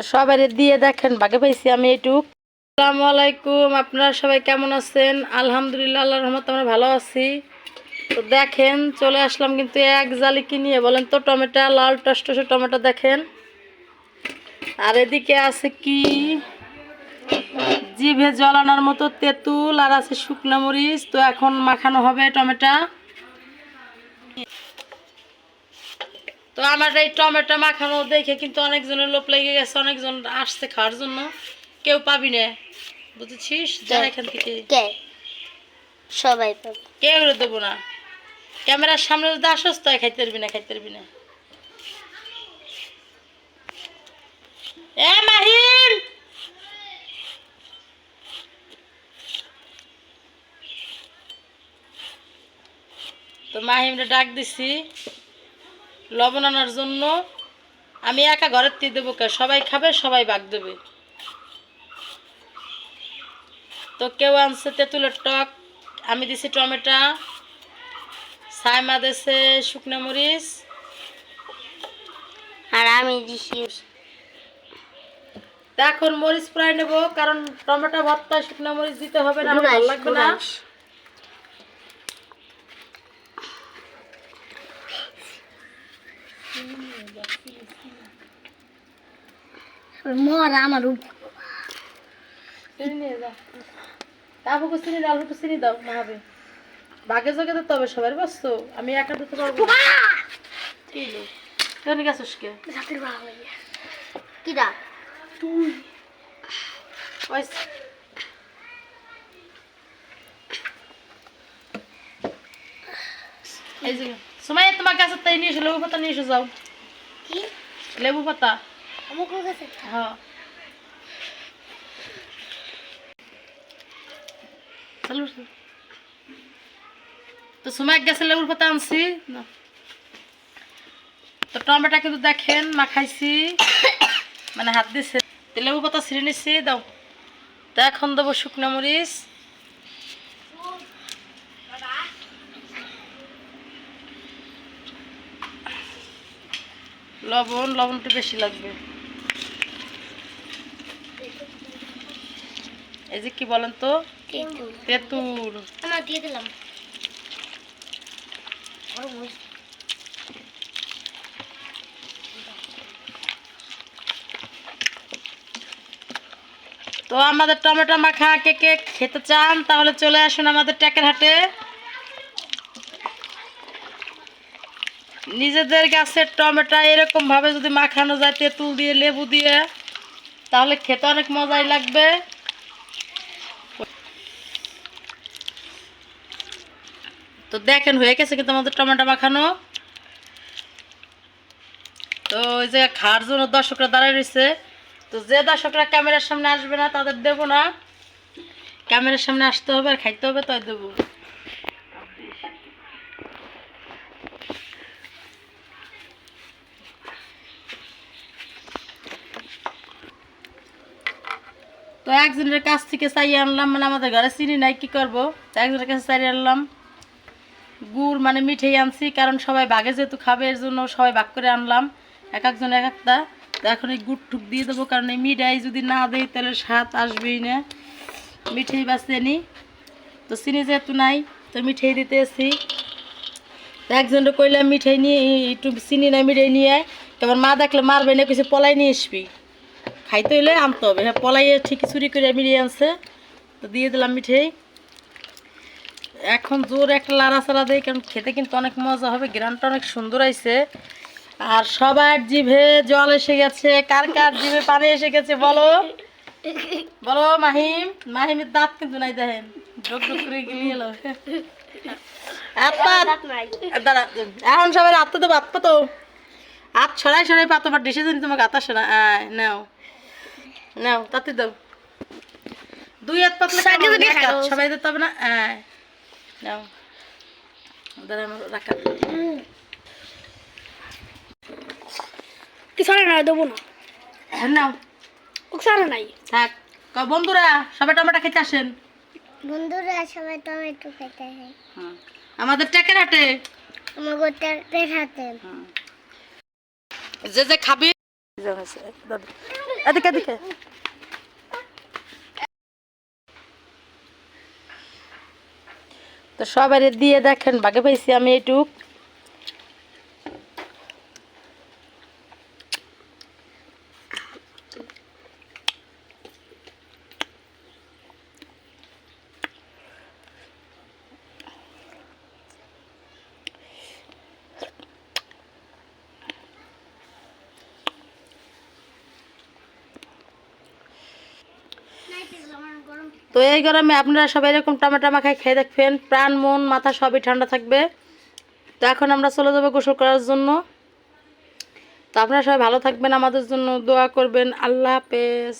তো সবাই দিয়ে দেখেন ভাগে পাইছি আমি এইটুক। আসসালামু আলাইকুম, আপনারা সবাই কেমন আছেন? আলহামদুলিল্লাহ, আল্লাহর রহমত আমরা ভালো আছি। তো দেখেন, চলে আসলাম কিন্তু এক জালি কি নিয়ে? বলেন তো টমেটো, লাল টসটসে টমেটো দেখেন। আর এদিকে আছে কি? জিভে জলানোর মতো তেঁতুল, আর আছে শুকনো মরিচ। তো এখন মাখানো হবে টমেটো। তো আমার এই টমেটো মাখানো দেখে কিন্তু অনেকজনের লোভ লেগে গেছে অনেকজন আসছে খাওয়ার জন্য। কেউ পাবি না বুঝেছিস? যা এখান থেকে। সবাই পাবে। কেউ দেবো না। ক্যামেরার সামনে যদি আসস তো খাইতে পারবি না খাইতে পারবি না। এ মাহিম তো মাহিমরে ডাক দিছি। লবণ আনার জন্য আমি একা ঘরের দিয়ে দেবো কে? সবাই খাবে সবাই ভাগ দেবে। তো কেউ আনছে তেঁতুলের টক আমি দিছি টমেটো সাইমা দিছে শুকনো মরিচ। আর আমি দিছি তা এখন মরিচ প্রায় নেব কারণ টমেটো ভর্তা শুকনো মরিচ দিতে হবে না ভালো লাগবে না। মর আমার চিনি নিয়ে যাও। তারপর দাও অল্প চিনি দাও না বাগে জগে দিতে হবে সবার বস্তু আমি একা দিতে পারব কি লো কেন গেছিস কে? কিরা ওই এই যে সময় তোমার কাছে তাই নিয়ে এসো পাতা নিয়ে এসো যাও। লেবু পাতা। হ্যাঁ? তো সময় গেছে লেবুর পাতা আনছি। না। তো টমেটো কিন্তু দেখেন মাখাইছি মানে হাত দিছে। লেবু পাতা ছিঁড়ে নিচ্ছি দাও। তো এখন দেবো শুকনো মরিচ। লবণ লবণটা বেশি লাগবে। এই যে কি বলেন তো? তেঁতুল। দিয়ে দিলাম। তো আমাদের টমেটো মাখা কে কে খেতে চান তাহলে চলে আসুন আমাদের ট্যাকের হাটে। নিজেদের গাছের টমেটো এরকম ভাবে যদি মাখানো যায়, তেঁতুল দিয়ে, লেবু দিয়ে, তাহলে খেতে অনেক মজাই লাগবে। তো দেখেন, হয়ে গেছে কিন্তু আমাদের টমেটো মাখানো। তো ওই যে খাওয়ার জন্য দর্শকরা দাঁড়ায় রয়েছে। তো যে দর্শকরা ক্যামেরার সামনে আসবে না, তাদের দেবো না। ক্যামেরার সামনে আসতে হবে আর খাইতে হবে, তাই দেবো। তো একজনের কাছ থেকে চাইয়ে আনলাম মানে আমাদের ঘরে চিনি নাই, কি করব? তো একজনের কাছে চাইয়ে আনলাম। গুড় মানে মিঠাই আনছি, কারণ সবাই বাগে যেহেতু খাবে, এর জন্য সবাই ভাগ করে আনলাম। এক একজন, এক একটা। তো এখন এই গুড় ঠুক দিয়ে দেবো, কারণ এই মিঠাই যদি না দেই, তাহলে স্বাদ আসবেই না। মিঠাই বাঁচিয়ে নি তো চিনি যেহেতু নাই, তো মিঠাই দিতে এসি তো একজনটা কইলাম, মিঠাই নিয়ে, একটু চিনি না মিঠাই নিয়ে আয়। তারপর মা দেখলে, মারবে না, কিছু পলাই নিয়ে আসবি। খাইতে হইলে আনতে হবে। হ্যাঁ পলাইয়ে ঠিকই চুরি করে মিলিয়ে আনছে। তো দিয়ে দিলাম মিঠাই। এখন জোর একটা লাড়াচাড়া দেয় কারণ খেতে কিন্তু অনেক মজা হবে গ্রামটা অনেক সুন্দর আইছে। আর সবার জিভে জল এসে গেছে। কার কার জিভে পানি এসে গেছে বলো? বলো মাহিম। মাহিমের দাঁত কিন্তু নাই দেখেন। ডক ডক করে গিলিয়ে এলো। দাঁড়া এখন সবাই আত্মা দেবো আত্মা তো। হাত ছড়াই ছড়াই পাতো বা ডিসে জানি তোমাকে শোনা আয় নাও। নাও তাতে দাও। দুই হাত পাতলে। সবাই দিতে হবে না? আয় নাও। দাঁড়া আমার রাখা। কি সারা নাই দেবো না। হ্যাঁ নাও। ও সারা নাই। থাক। বন্ধুরা সবাই টমেটো খেতে আসেন? বন্ধুরা সবাই টমেটো খেতে হয় হুম। আমাদের টেকের হাটে। গোটা দেখাতে হুম। যে যে খাবি তো সবাই দিয়ে দেখেন বাগে পাইছি আমি এইটুক। তো এই গরমে আপনারা সবাই এরকম টমেটো খাই খেয়ে দেখবেন, প্রাণ, মন, মাথা সবই ঠান্ডা থাকবে। তো এখন আমরা চলে যাব গোসল করার জন্য। তো আপনারা সবাই ভালো থাকবেন, আমাদের জন্য দোয়া করবেন। আল্লাহ হাফেজ।